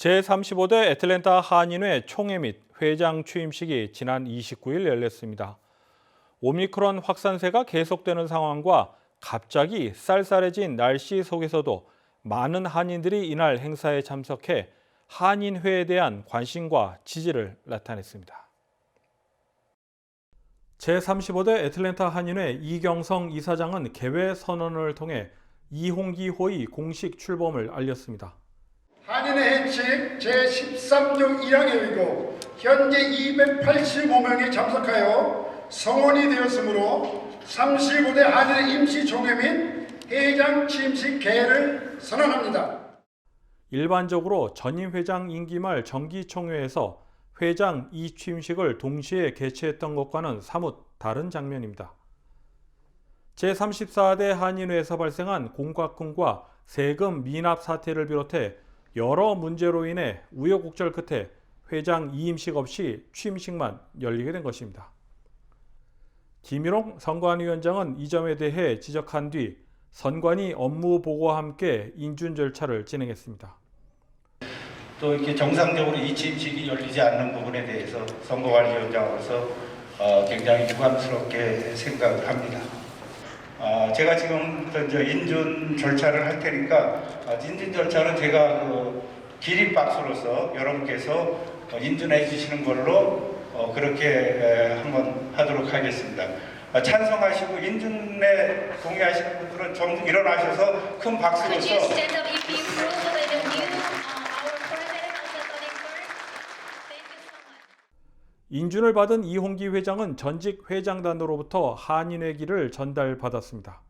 제35대 애틀랜타 한인회 총회 및 회장 취임식이 지난 29일 열렸습니다. 오미크론 확산세가 계속되는 상황과 갑자기 쌀쌀해진 날씨 속에서도 많은 한인들이 이날 행사에 참석해 한인회에 대한 관심과 지지를 나타냈습니다. 제35대 애틀랜타 한인회 이경성 이사장은 개회 선언을 통해 이홍기 호의 공식 출범을 알렸습니다. 한인의 해칙 제13조 1항에 의거 현재 285명이 참석하여 성원이 되었으므로 35대 한인의 임시총회 및 회장 취임식 개회를 선언합니다. 일반적으로 전임 회장 임기 말 정기총회에서 회장 이 취임식을 동시에 개최했던 것과는 사뭇 다른 장면입니다. 제34대 한인회에서 발생한 공과금과 세금 미납 사태를 비롯해 여러 문제로 인해 우여곡절 끝에 회장 이임식 없이 취임식만 열리게 된 것입니다. 김일홍 선관위원장은 이 점에 대해 지적한 뒤 선관위 업무 보고와 함께 인준 절차를 진행했습니다. 또 이렇게 정상적으로 이 취임식이 열리지 않는 부분에 대해서 선거관리위원장으로서 어, 굉장히 유감스럽게 생각을 합니다. 아, 제가 지금부터 이제 인준 절차를 할 테니까 아, 인준 절차는 제가 그 기립박수로서 여러분께서 어, 인준해 주시는 걸로 어, 그렇게 에, 한번 하도록 하겠습니다. 아, 찬성하시고 인준에 동의하시는 분들은 좀 일어나셔서 큰 박수로서 인준을 받은 이홍기 회장은 전직 회장단으로부터 한인회기를 전달받았습니다.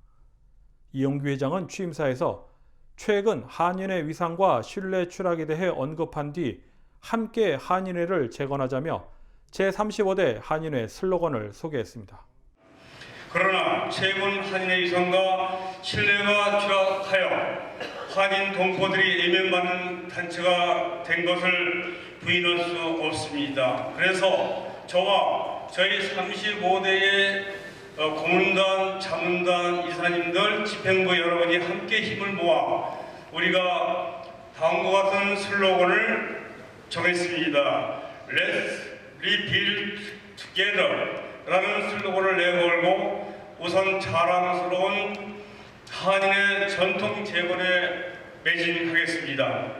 이홍기 회장은 취임사에서 최근 한인회 위상과 신뢰 추락에 대해 언급한 뒤 함께 한인회를 재건하자며 제35대 한인회 슬로건을 소개했습니다. 그러나 최근 한인의 위상과 신뢰가 추락하여 한인 동포들이 예면받는 단체가 된 것을 부인할 수 없습니다. 그래서 저와 저희 35대의 어, 고문단, 자문단, 이사님들, 집행부 여러분이 함께 힘을 모아 우리가 다음과 같은 슬로건을 정했습니다. Let's rebuild together 라는 슬로건을 내걸고 우선 자랑스러운 한인의 전통 재건에 매진하겠습니다.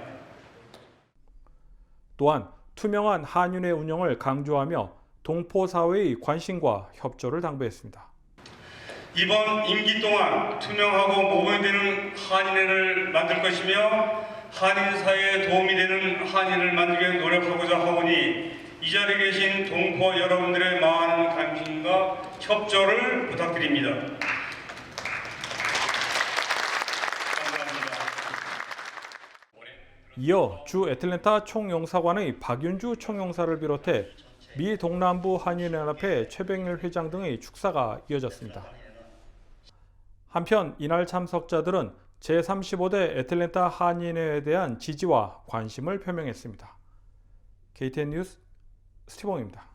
또한 투명한 한인회 운영을 강조하며 동포 사회의 관심과 협조를 당부했습니다. 이번 임기 동안 투명하고 모범되는 한인회를 만들 것이며 한인 사회에 도움이 되는 한인을 만들기 노력하고자 하오니 이 자리에 계신 동포 여러분들의 많은 관심과 협조를 부탁드립니다. 이어 주 애틀랜타 총영사관의 박윤주 총영사를 비롯해 미 동남부 한인연합회 최백일 회장 등의 축사가 이어졌습니다. 한편 이날 참석자들은 제35대 애틀랜타 한인회에 대한 지지와 관심을 표명했습니다. KTN 뉴스 스티봉입니다.